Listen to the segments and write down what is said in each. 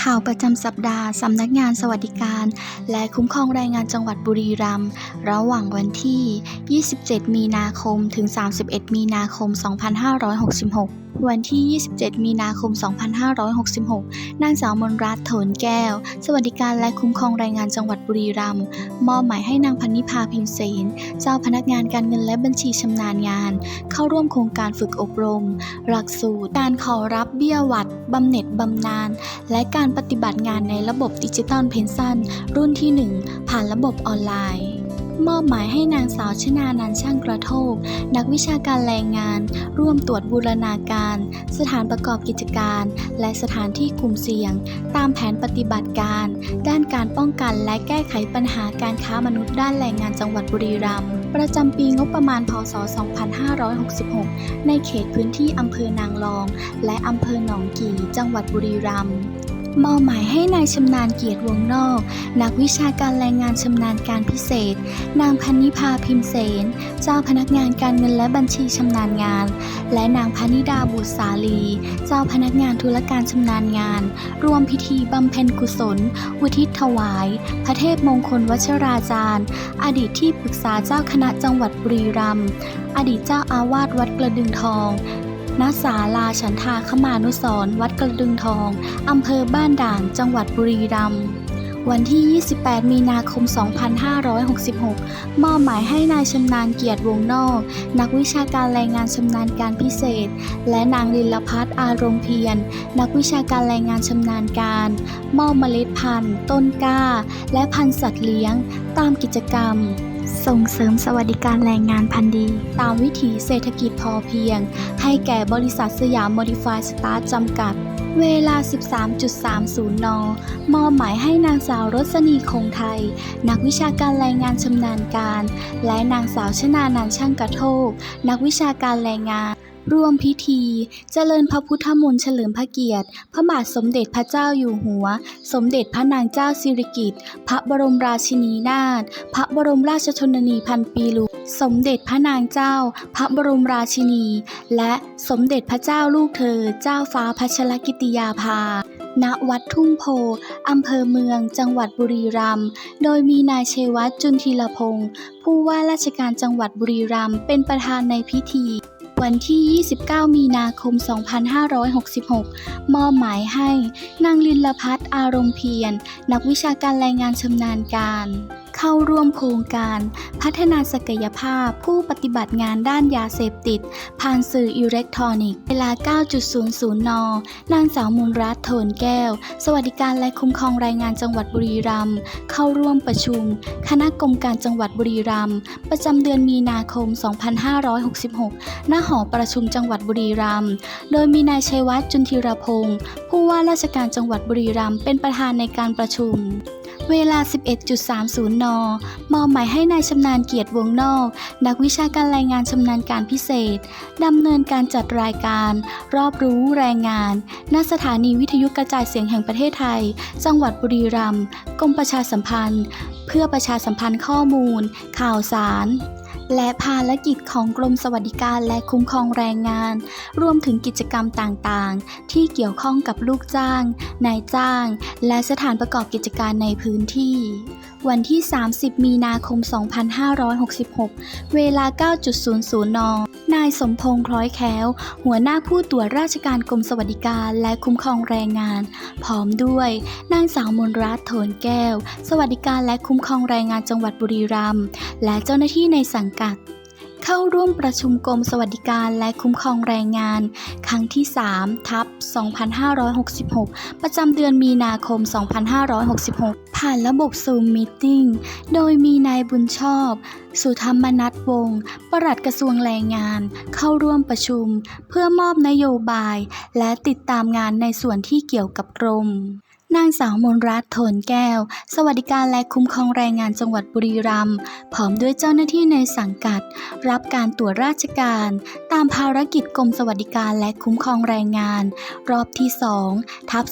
ข่าวประจำสัปดาห์สำนักงานสวัสดิการ และคุ้มครองแรงงานจังหวัดบุรีรัมย์ระหว่างวันที่ 27 มีนาคม ถึง 31 มีนาคม 2566 วันที่ 27 มีนาคม 2566 นางสาวมนรัตน์โถนแก้ว สวัสดิการและคุ้มครองแรงงานจังหวัดบุรีรัมย์มอบหมายให้นางพันนิพาพิมเสนเจ้าพนักงานการเงินและบัญชีชำนาญงาน เข้าร่วมโครงการฝึกอบรม หลักสูตรการขอรับเบี้ยหวัดบำเหน็จบำนาญและการปฏิบัติงานในระบบดิจิตอลเพนชันรุ่นที่ 1 ผ่านระบบออนไลน์ มอบหมายให้นางสาวชนานันช่างกระโทก นักวิชาการแรงงาน ร่วมตรวจบูรณาการ สถานประกอบกิจการ และสถานที่กลุ่มเสี่ยง ตามแผนปฏิบัติการ ด้านการป้องกันและแก้ไขปัญหาการค้ามนุษย์ด้านแรงงานจังหวัดบุรีรัมย์ประจำปีงบประมาณ พศ 2566 ในเขตพื้นที่อำเภอนางรอง และอำเภอหนองกี่ จังหวัดบุรีรัมย์ มอบหมายให้นายชำนาญเกียรติวงนอก นักวิชาการแรงงานชำนาญการพิเศษ นางพันนิพาพิมเสน เจ้าพนักงานการเงินและบัญชีชำนาญงาน และนางพนิดาบุตรสาลี เจ้าพนักงานธุรการชำนาญงาน รวมพิธีบำเพ็ญกุศล อุทิศถวาย พระเทพมงคลวัชราจารย์ อดีตที่ปรึกษาเจ้าคณะจังหวัดบุรีรัมย์ อดีตเจ้าอาวาสวัดกระดึงทอง ณศาลาฉันทาขมานุสรวัดกระดึงทอง อำเภอบ้านด่าน จังหวัดบุรีรัมย์วันที่ 28 มีนาคม 2566 มอบหมายให้นายชำนาญเกียรติวงนอก นักวิชาการแรงงานชำนาญการพิเศษ และนางลินลพัฒน์อารมณ์เพียร นักวิชาการแรงงานชำนาญการ มอบเมล็ดพันธุ์ ต้นกล้า และพันธุ์สัตว์เลี้ยง ตามกิจกรรม ส่งเสริมสวัสดิการแรงงานพันธุ์ดี ตามวิถีเศรษฐกิจพอเพียง ให้แก่บริษัทสยามโมดิฟายสตาร์จำกัด เวลา 13.30 น มอบหมายให้นางสาวรสนีคงไทย นักวิชาการแรงงานชำนาญการ และนางสาวชนานันช่างกระโทก นักวิชาการแรงงาน รวมพิธีเจริญพระพุทธมนต์เฉลิมพระเกียรติ พระบาทสมเด็จพระเจ้าอยู่หัว สมเด็จพระนางเจ้าสิริกิติ์พระบรมราชินีนาถพระบรมราชชนนีพันปีหลวงสมเด็จพระนางเจ้า พระบรมราชินี และสมเด็จพระเจ้าลูกเธอ เจ้าฟ้าพัชรกิติยาภาณวัดทุ่งโพ อำเภอเมือง จังหวัดบุรีรัมย์ โดยมีนายเชวัตจุนทีลพงศ์ผู้ว่าราชการจังหวัดบุรีรัมย์เป็นประธานในพิธี วันที่ 29 มีนาคม 2566 มอบหมายให้ นางลินลพัฒน์อารมณ์เพียร นักวิชาการแรงงานชำนาญการ เข้าร่วมโครงการ พัฒนาศักยภาพผู้ปฏิบัติงานด้านยาเสพติด ผ่านสื่ออิเล็กทรอนิกส์เวลา 9.00 น นางสาวมุนรัตน์โถนแก้ว สวัสดิการและคุ้มครองแรงงานจังหวัดบุรีรัมย์เข้าร่วมประชุม คณะกรรมการจังหวัดบุรีรัมย์ประจำเดือนมีนาคม 2566ณหอประชุมจังหวัดบุรีรัมย์โดยมีนายชัยวัฒน์จุนทีรพงศ์ผู้ว่าราชการจังหวัดบุรีรัมย์เป็นประธานในการประชุม เวลา 11.30 น มอบหมายให้นายชำนาญเกียรติวงนอก นักวิชาการรายงานชำนาญการพิเศษ ดำเนินการจัดรายการ รอบรู้แรงงาน ณ สถานีวิทยุกระจายเสียงแห่งประเทศไทย จังหวัดบุรีรัมย์ กรมประชาสัมพันธ์ เพื่อประชาสัมพันธ์ข้อมูล ข่าวสาร และภารกิจของกรมสวัสดิการและคุ้มครองแรงงาน รวมถึงกิจกรรมต่างๆ ที่เกี่ยวข้องกับลูกจ้าง นายจ้าง และสถานประกอบกิจการในพื้นที่ วันที่ 30 มีนาคม 2566 เวลา 9.00 น นายสมพงษ์คล้อยแค้ว หัวหน้าผู้ตรวจราชการกรมสวัสดิการและคุ้มครองแรงงาน พร้อมด้วย นางสาวมนรัตน์โถนแก้ว สวัสดิการและคุ้มครองแรงงานจังหวัดบุรีรัมย์และเจ้าหน้าที่ในสังกัด เข้าร่วมประชุมกรมสวัสดิการและคุ้มครองแรงงาน ครั้งที่ 3 ทับ 2566 ประจำเดือนมีนาคม 2566 ผ่านระบบ Zoom Meeting โดยมีนายบุญชอบ สุธรรมนัทวงศ์ ปลัดกระทรวงแรงงาน เข้าร่วมประชุม เพื่อมอบนโยบาย และติดตามงานในส่วนที่เกี่ยวกับกรม นางสาวมนรัตน์โถนแก้ว สวัสดิการและคุ้มครองแรงงานจังหวัดบุรีรัมย์พร้อมด้วยเจ้าหน้าที่ในสังกัด รับการตรวจราชการ ตามภารกิจกรมสวัสดิการและคุ้มครองแรงงาน รอบที่2ทับ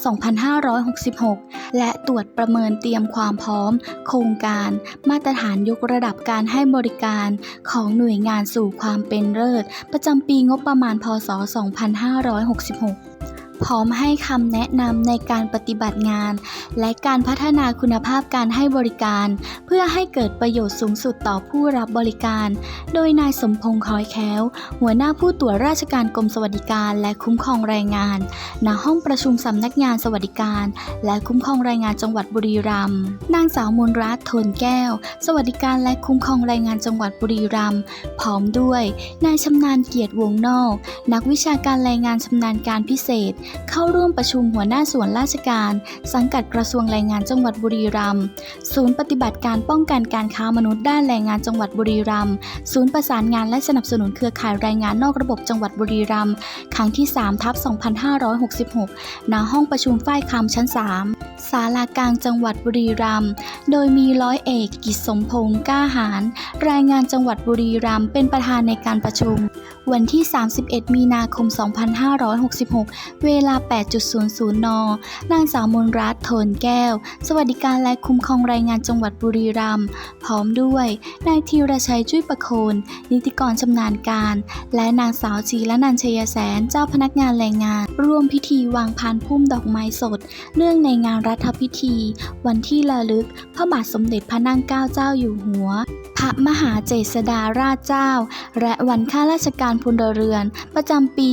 2566 และตรวจประเมินเตรียมความพร้อม โครงการ มาตรฐานยกระดับการให้บริการ ของหน่วยงานสู่ความเป็นเลิศประจำปีงบประมาณพศ 2566 พร้อมให้คำแนะนำในการปฏิบัติงาน และการพัฒนาคุณภาพการให้บริการ เพื่อให้เกิดประโยชน์สูงสุดต่อผู้รับบริการ โดยนายสมพงษ์คอยแค้ว หัวหน้าผู้ตรวจราชการกรมสวัสดิการ และคุ้มครองแรงงาน ณ ห้องประชุมสำนักงานสวัสดิการ และคุ้มครองแรงงานจังหวัดบุรีรัมย์ นางสาวมนรัตน์โทนแก้ว สวัสดิการและคุ้มครองแรงงานจังหวัดบุรีรัมย์ พร้อมด้วย นายชำนาญเกียรติวงนอก นักวิชาการแรงงานชำนาญการพิเศษเข้าร่วมประชุมหัวหน้าส่วนราชการ สังกัดกระทรวงแรงงานจังหวัดบุรีรัมย์ศูนย์ปฏิบัติการป้องกันการค้ามนุษย์ด้านแรงงานจังหวัดบุรีรัมย์ศูนย์ประสานงานและสนับสนุนเครือข่ายแรงงานนอกระบบจังหวัดบุรีรัมย์ครั้งที่3ทับ2566ณห้องประชุมฝ้ายคำชั้น 3 ศาลากลางจังหวัดบุรีรัมย์โดยมีร้อยเอกกิจสมพงษ์กล้าหารแรายงานจังหวัดบุรีรัมย์เป็นประธานในการประชุม วันที่ 31 มีนาคม 2566 เวลา 8.00 น นางสาวมนรัตน์โทนแก้ว สวัสดิการและคุ้มครองแรงงานจังหวัดบุรีรัมย์ พร้อมด้วย นายธีรชัยจุ้ยประโคน นิติกรชำนาญการ และนางสาวจีละนันชยแสน เจ้าพนักงานแรงงาน ร่วมพิธีวางพานพุ่มดอกไม้สด เนื่องในงานรัฐพิธี วันที่ระลึก พระบาทสมเด็จพระนั่งเกล้าเจ้าอยู่หัว ระมหาเจษฎาราชเจ้า และวันข้าราชการพลเรือน ประจำปี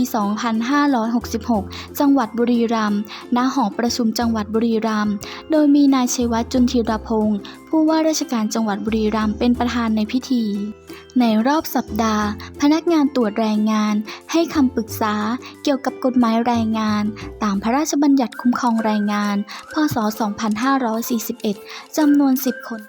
2566 จังหวัดบุรีรัมย์ ณ หอประชุมจังหวัดบุรีรัมย์ โดยมีนายชัยวัฒน์จุนทีรพงศ์ผู้ว่าราชการจังหวัดบุรีรัมย์เป็นประธานในพิธี ในรอบสัปดาห์ พนักงานตรวจแรงงาน ให้คำปรึกษาเกี่ยวกับกฎหมายแรงงาน ตามพระราชบัญญัติคุ้มครองแรงงาน พศ 2541 จำนวน 10 คน